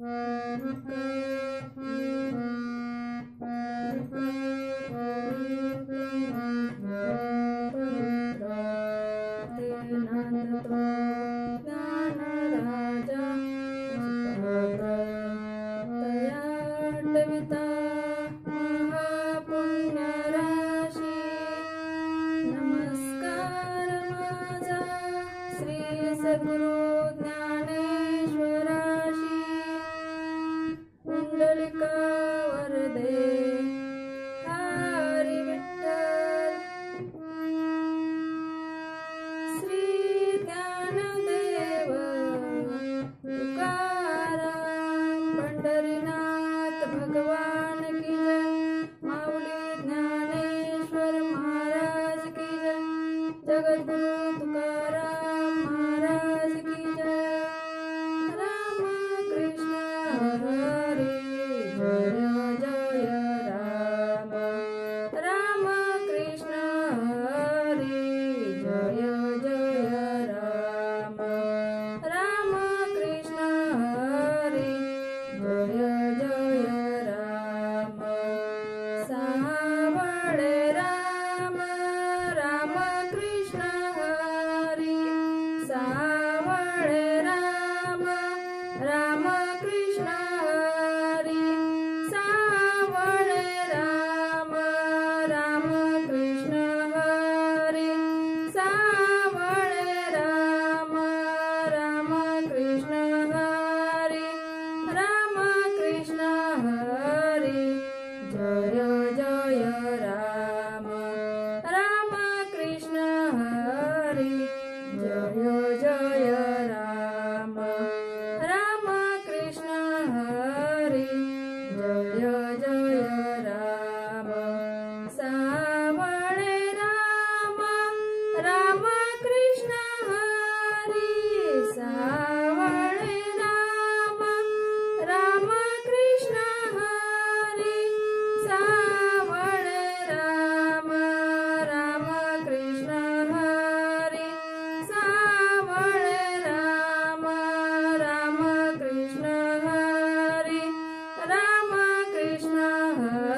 Thank you. Mm-hmm.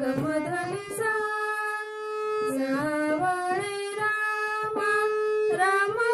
गमधनिसा सावळे रामा रामा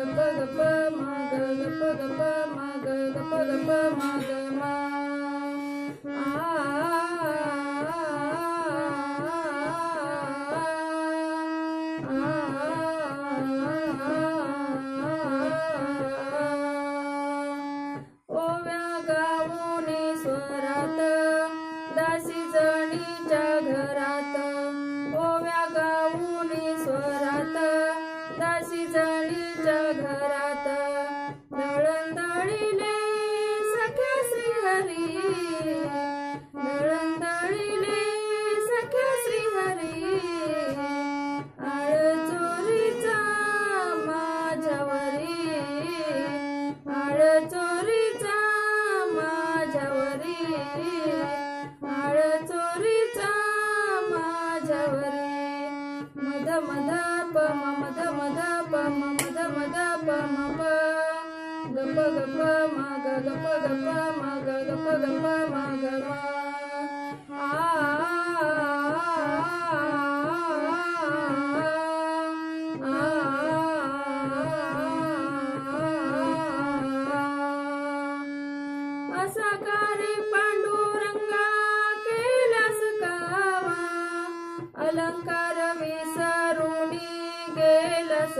ग प ग प म ग ग प ग प म मध मध प म मध मध प म मध मध प म प गप गप म ग गप गप म ग गप गप म ग म पांडुरंगा कावा अलंकार गेलस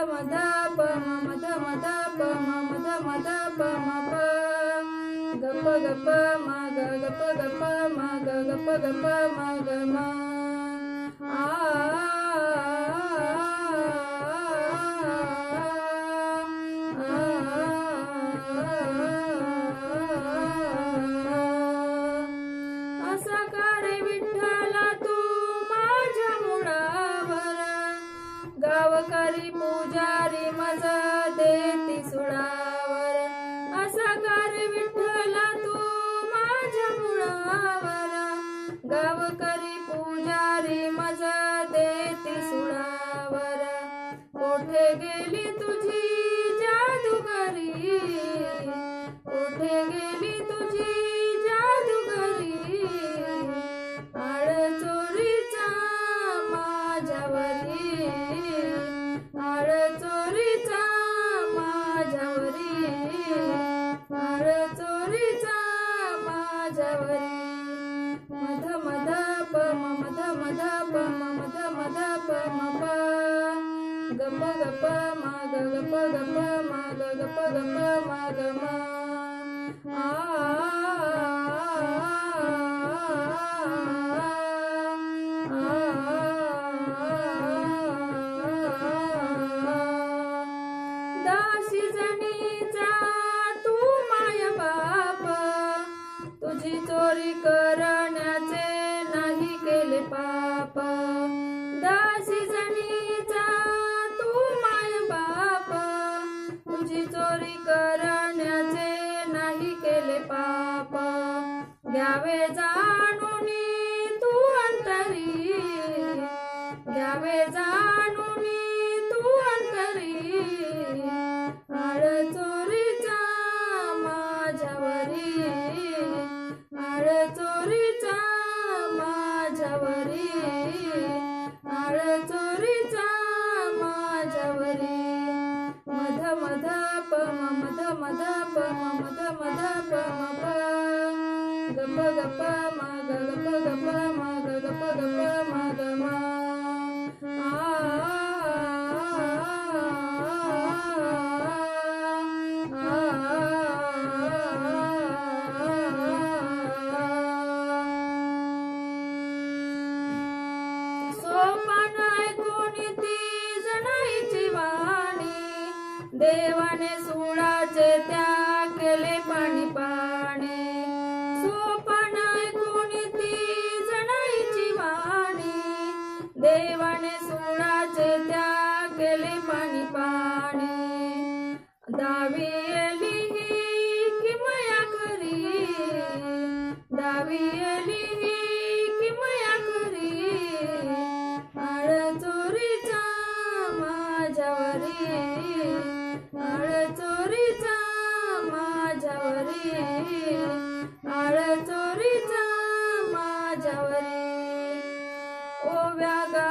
मध मध प म मध मध प म मध मध प म प गप गप म ग गप गप म ग गप गप कोठे गेली तुझी जादूगरी. कोठे गेली तुझी गप गप म ग गप गप म ग गप गप म ग जाणून तू अंतरी. घ्यावे जाणून तू अंतरी. आळ चोरीचा माझ्यावरी. आळ चोरीचा माझ्यावरी. आळ चोरीचा माझ्यावरी. मध मध प मध म ध म प म म प. म प ग ती वाणी देवाने सुळाचे त्या पाणी कि एली ही किमया करी. दावी एली ही किमया करी. आळ चोरीचा माझ्यावरी. आळ चोरीचा माझ्यावरी. आळ चोरीचा माझ्यावरी. ओव्या गाऊनी